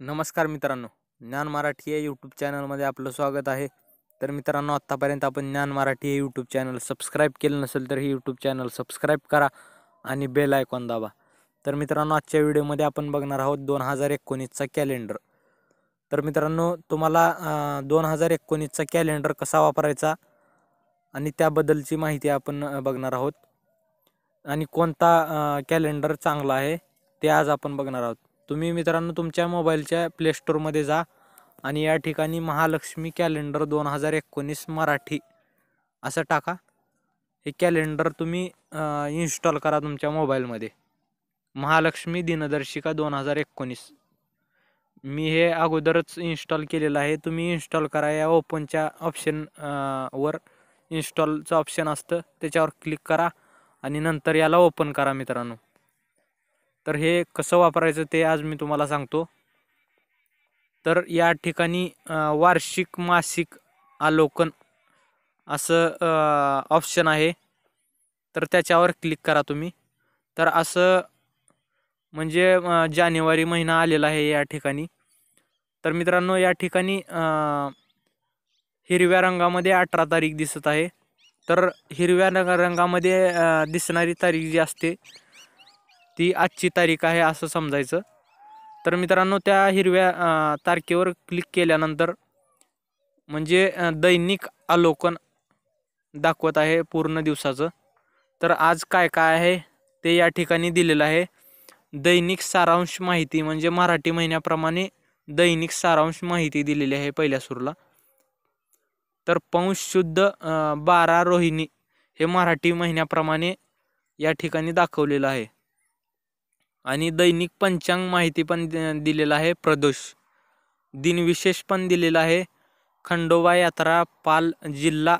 नमस्कार मित्रांनो ज्ञान मराठी या यूट्यूब चॅनलमध्ये आपलं स्वागत आहे. तर मित्रांनो आत्तापर्यंत आपण ज्ञान मराठी हे यूट्यूब चॅनल सबस्क्राईब केलं नसेल तर हे यूट्यूब चॅनल सबस्क्राईब करा आणि बेल आयकॉन दाबा. तर मित्रांनो आजच्या व्हिडिओमध्ये आपण बघणार आहोत दोन हजार एकोणीसचा कॅलेंडर तर मित्रांनो तुम्हाला दोन हजार एकोणीसचा कॅलेंडर कसा वापरायचा आणि त्याबद्दलची माहिती आपण बघणार आहोत. आणि कोणता कॅलेंडर चांगला आहे ते आज आपण बघणार आहोत. तुम्ही मित्रांनो तुमच्या मोबाईलच्या प्लेस्टोरमध्ये जा आणि या ठिकाणी महालक्ष्मी कॅलेंडर दोन हजार एकोणीस मराठी असं टाका. हे कॅलेंडर तुम्ही इन्स्टॉल करा तुमच्या मोबाईलमध्ये महालक्ष्मी दिनदर्शिका दोन हजार एकोणीस. मी हे अगोदरच इन्स्टॉल केलेलं आहे. तुम्ही इन्स्टॉल करा. या ओपनच्या ऑप्शन वर इन्स्टॉलचं ऑप्शन असतं. त्याच्यावर क्लिक करा आणि नंतर याला ओपन करा मित्रांनो. तर हे कसं वापरायचं ते आज मी तुम्हाला सांगतो. तर या ठिकाणी वार्षिक मासिक आलोकन असं ऑप्शन आहे. तर त्याच्यावर क्लिक करा तुम्ही. तर असं म्हणजे जानेवारी महिना आलेला आहे या ठिकाणी. तर मित्रांनो या ठिकाणी हिरव्या रंगामध्ये अठरा तारीख दिसत आहे. तर हिरव्या रंगामध्ये दिसणारी तारीख जी असते ती आजची तारीख आहे असं समजायचं. तर मित्रांनो त्या हिरव्या तारखेवर क्लिक केल्यानंतर म्हणजे दैनिक अवलोकन दाखवत आहे पूर्ण दिवसाचं. तर आज काय काय आहे ते या ठिकाणी दिलेलं आहे. दैनिक सारांश माहिती म्हणजे मराठी महिन्याप्रमाणे दैनिक सारांश माहिती दिलेली आहे पहिल्या सुरूला. तर पौंश शुद्ध बारा रोहिणी हे मराठी महिन्याप्रमाणे या ठिकाणी दाखवलेलं आहे. आणि दैनिक पंचांग माहिती पण दिलेलं आहे प्रदोष. दिनविशेष पण दिलेला आहे खंडोबा यात्रा पाल जिल्हा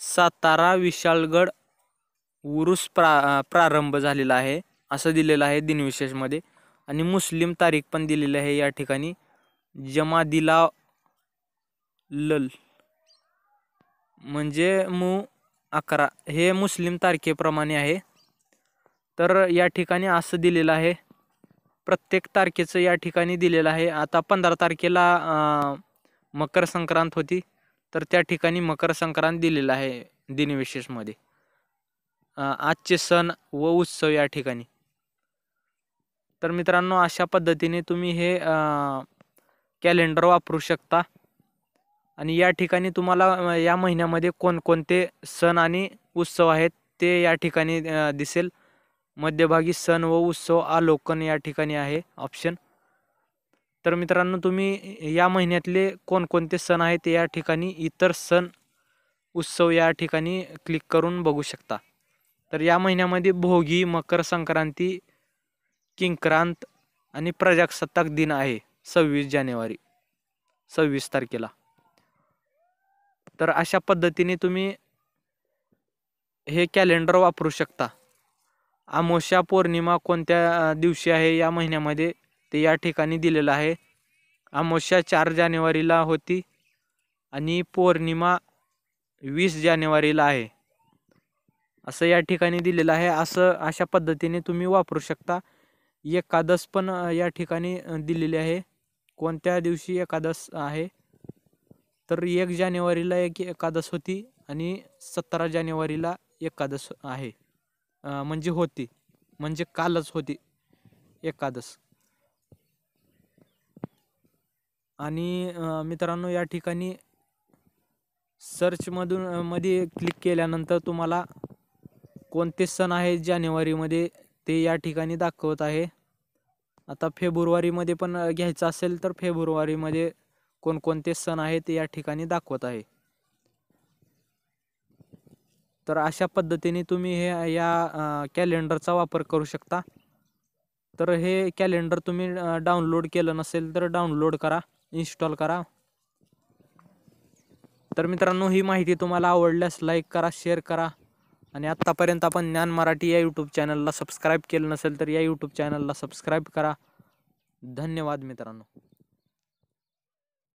सातारा विशाळगड उरुस प्रा प्रारंभ झालेला आहे असं दिलेलं आहे दिनविशेषमध्ये. आणि मुस्लिम तारीख पण दिलेली आहे या ठिकाणी. जमादिला लल. म्हणजे मू अकरा. हे मुस्लिम तारखेप्रमाणे आहे. तर या ठिकाणी असं दिलेलं आहे. प्रत्येक तारखेचं या ठिकाणी दिलेलं आहे. आता पंधरा तारखेला मकर संक्रांत होती. तर त्या ठिकाणी मकर संक्रांत दिलेला आहे दिनविशेषमध्ये. आजचे सण व उत्सव या ठिकाणी. तर मित्रांनो अशा पद्धतीने तुम्ही हे कॅलेंडर वापरू शकता. आणि या ठिकाणी तुम्हाला या महिन्यामध्ये कोणकोणते सण आणि उत्सव आहेत ते या ठिकाणी दिसेल. मध्यभागी सण व उत्सव आलोकन या ठिकाणी आहे. ऑप्शन तर मित्रांनो तुम्ही या महिन्यातले कोणकोणते सण आहेत या ठिकाणी? इतर सण उत्सव या ठिकाणी क्लिक करून बघू शकता. तर या महिन्यामध्ये भोगी मकर संक्रांती किंक्रांत आणि प्रजासत्ताक दिन आहे सव्वीस जानेवारी सव्वीस तारखेला. तर अशा पद्धतीने तुम्ही हे कॅलेंडर वापरू शकता. अमावस्या पौर्णिमा कोणत्या दिवशी आहे या महिन्यामध्ये ते या ठिकाणी दिलेलं आहे. अमावस्या चार जानेवारीला होती आणि पौर्णिमा वीस जानेवारीला आहे. असं या ठिकाणी दिलेलं आहे. असं अशा पद्धतीने तुम्ही वापरू शकता. एकादश पण या ठिकाणी दिलेली आहे. कोणत्या दिवशी एकादश आहे? तर एक जानेवारीला एक एकादश होती आणि सतरा जानेवारीला एकादश आहे. म्हणजे होती. म्हणजे कालच होती. एकादश आणि मित्रांनो या ठिकाणी सर्चमधून मध्ये क्लिक केल्यानंतर तुम्हाला कोणते सण आहेत जानेवारीमध्ये ते या ठिकाणी दाखवत आहे. आता फेब्रुवारीमध्ये पण घ्यायचं असेल तर फेब्रुवारीमध्ये कोणकोणते सण आहेत ते या ठिकाणी दाखवत आहे. तर अशा पद्धतीने तुम्ही हे या कॅलेंडरचा वापर करू शकता. तर हे कॅलेंडर तुम्ही डाउनलोड केलं नसेल तर डाउनलोड करा इन्स्टॉल करा. तर मित्रांनो ही माहिती तुम्हाला आवडल्यास लाईक करा शेअर करा. आणि आत्तापर्यंत आपण ज्ञान मराठी या यूट्यूब चॅनलला सबस्क्राईब केलं नसेल तर या यूट्यूब चॅनलला सबस्क्राईब करा. धन्यवाद मित्रांनो.